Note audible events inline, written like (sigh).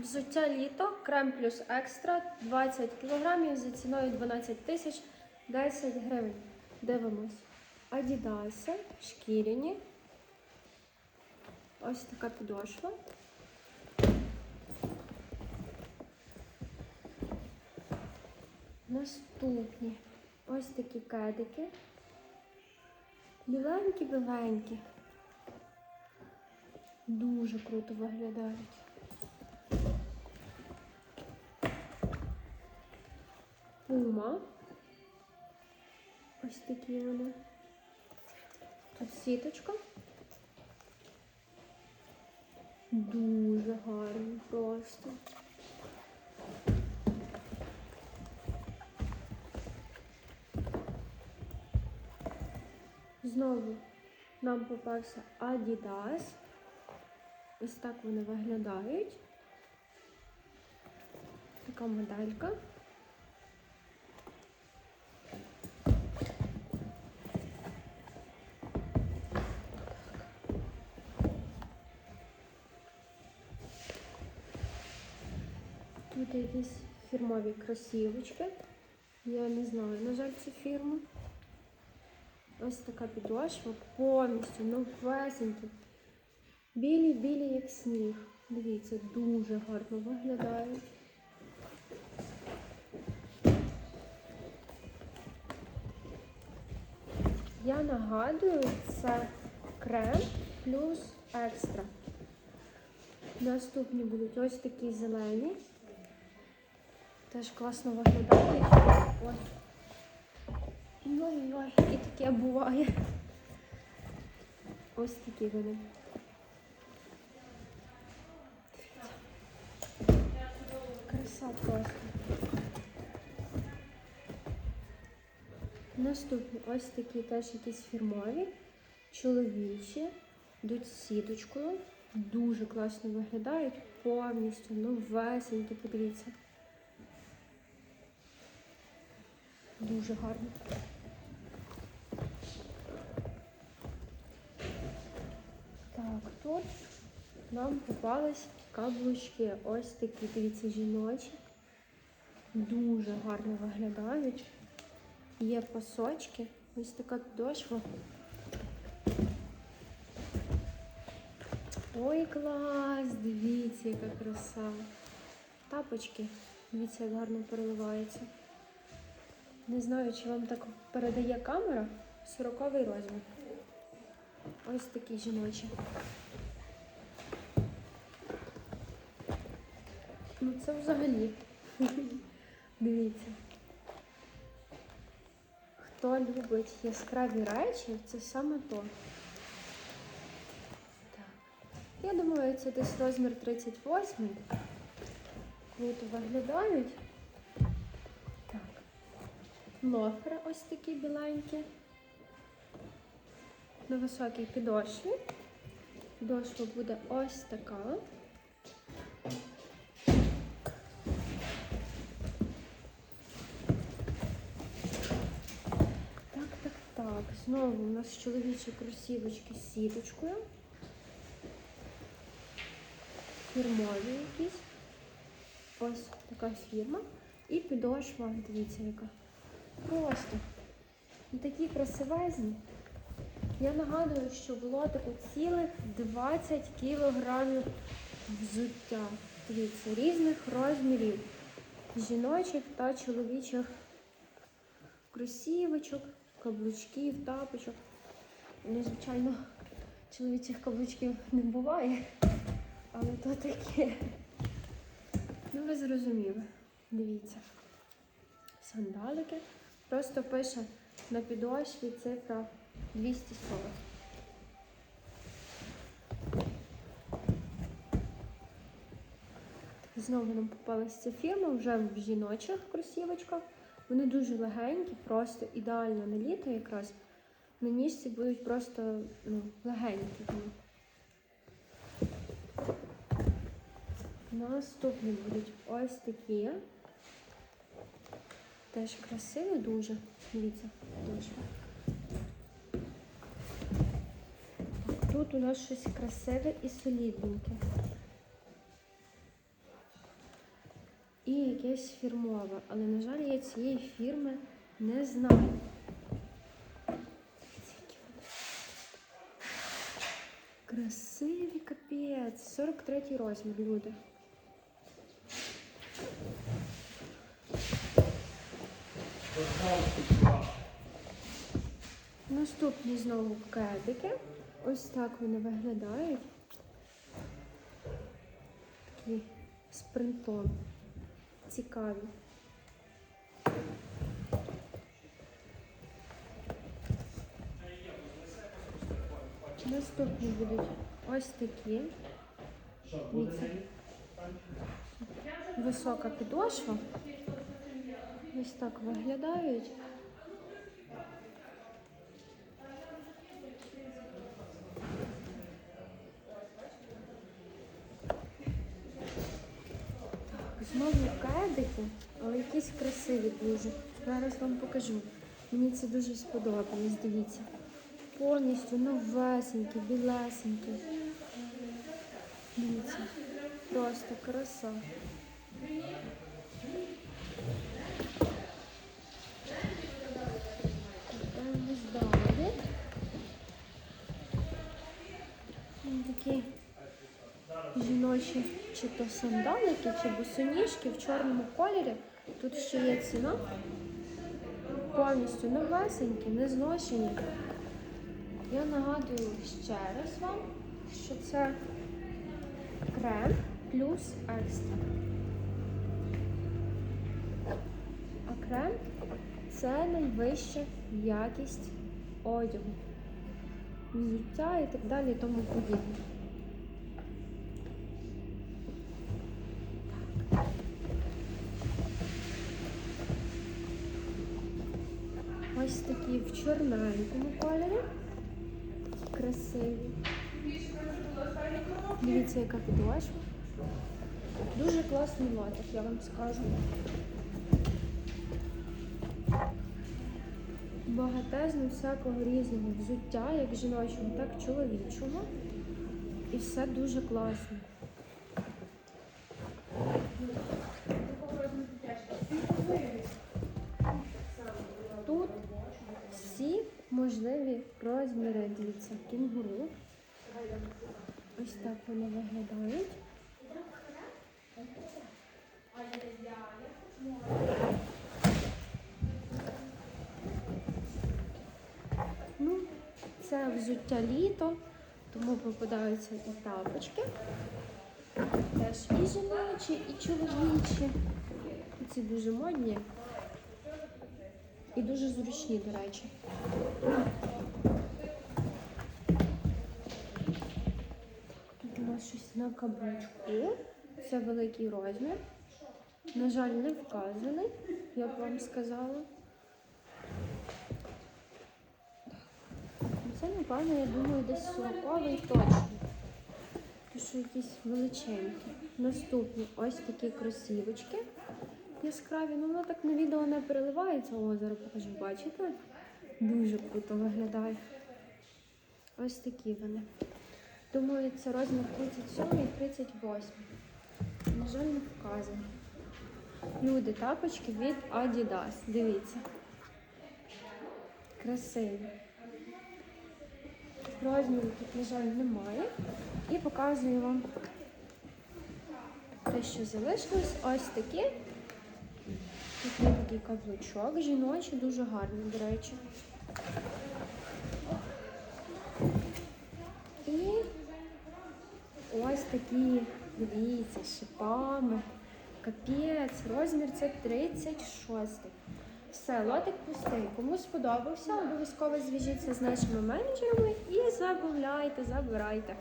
Взуття літо, крем плюс екстра, 20 кг за ціною 12 тисяч 10 гривень. Дивимось. Адідаси, шкіряні. Ось така підошва. Наступні ось такі кедики. Біленькі-біленькі. Дуже круто виглядають. Пума. Ось такі вони. Тут сіточка. Дуже гарні просто. Знову нам попався Adidas. Ось так вони виглядають. Така моделька. Тут якісь фірмові кросівочки. Я не знаю, на жаль, цю фірму. Ось така підошва повністю новесенькі. Білі-білі, як сніг. Дивіться, дуже гарно виглядають. Я нагадую, це крем плюс екстра. Наступні будуть ось такі зелені. Теж класно виглядають. Ой. Ой-ой, і таке буває. Ось такі вони. Краса просто. Наступні ось такі теж якісь фірмові, чоловічі, йдуть з сіточкою. Дуже класно виглядають, повністю новесенькі, подивіться. Дуже гарно. Так, тут нам попались каблучки. Ось такі, дивіться, жіночі. Дуже гарно виглядають. Є пасочки. Ось така підошва. Ой, клас! Дивіться, яка краса. Тапочки. Дивіться, як гарно переливається. Не знаю, чи вам так передає камера. 40 розмір. Ось такі жіночі. Ну це взагалі. (laughs) Дивіться. Хто любить яскраві речі, це саме то. Так. Я думаю, це десь розмір 38. Круто виглядають. Так. Лофери ось такі біленькі. На високій підошві. Підошва буде ось така. Так, так, так. Знову у нас чоловічі кросівочки з сіточкою. Фірмові якісь. Ось така фірма. І підошва, дивіться, яка. Просто. Такі красивезні. Я нагадую, що в лотику цілих 20 кілограмів взуття. Дивіться, різних розмірів. Жіночих та чоловічих кросівочок, каблучків, тапочок. Ну, звичайно, чоловічих каблучків не буває, але то таке. Ну, ви зрозуміли. Дивіться. Сандалики. Просто пише на підошві цифра 240. Знову нам попалася ця фірма вже в жіночих кросівочках. Вони дуже легенькі, просто ідеально на літо якраз. На ніжці будуть просто ну, легенькі. Наступні будуть ось такі. Теж красиві дуже. Дивіться, дуже. Тут у нас щось красиве і солідненьке. і якесь фірмове. Але, на жаль, я цієї фірми не знаю. Красиві капець. 43 розмір, люди. Наступні знову кедики. Ось так вони виглядають. Такі з принтом. Цікаві. Наступні будуть ось такі. Висока підошва. Ось так виглядають. Знову кедики, але якісь красиві дуже. Зараз вам покажу. Мені це дуже сподобалось, дивіться. Повністю новесенькі, білесенькі. Дивіться. Просто краса. Ось Такі жіночі чи то сандалики, чи босоніжки в чорному кольорі. Тут ще є ціна. Повністю новесенькі, не зношені. Я нагадую ще раз вам, що це крем плюс екстра. А крем це найвища якість одягу, взуття і так далі і тому подібне. Ось такі в чорненькому кольорі. Красиві. Дивіться, яка підошва. Дуже класний лоток, я вам скажу. Багатезно всякого різного взуття, як жіночого, так і чоловічого. І все дуже класно. Можливі розміри. Дивіться, кінгуру. Ось так вони виглядають. Ну, це взуття літо, тому попадаються і тапочки. Теж і жіночі, і чоловічі. Ці дуже модні і дуже зручні, до речі. Тут у нас щось на каблучку. Це великий розмір. На жаль, не вказаний, як вам сказала. Це, напевно, я думаю, десь 40-й точно. Тому що якісь величенькі. Наступні ось такі кросівочки яскраві. Ну, воно так на відео не переливається. О, зараз покажу, бачите? Дуже круто виглядає. Ось такі вони. Думаю, це розмір 37 і 38. На жаль, не вказано. Люди, тапочки від Adidas. Дивіться. Красиві. Розміру тут, на жаль, немає. І показую вам те, що залишилось. Ось такі. Тут є такий каблучок жіночий, дуже гарний, до речі. І ось такі, дивіться, шипами. Капець, розмір це 36. Все, лотик пустий. Кому сподобався, обов'язково зв'яжіться з нашими менеджерами і замовляйте, забирайте.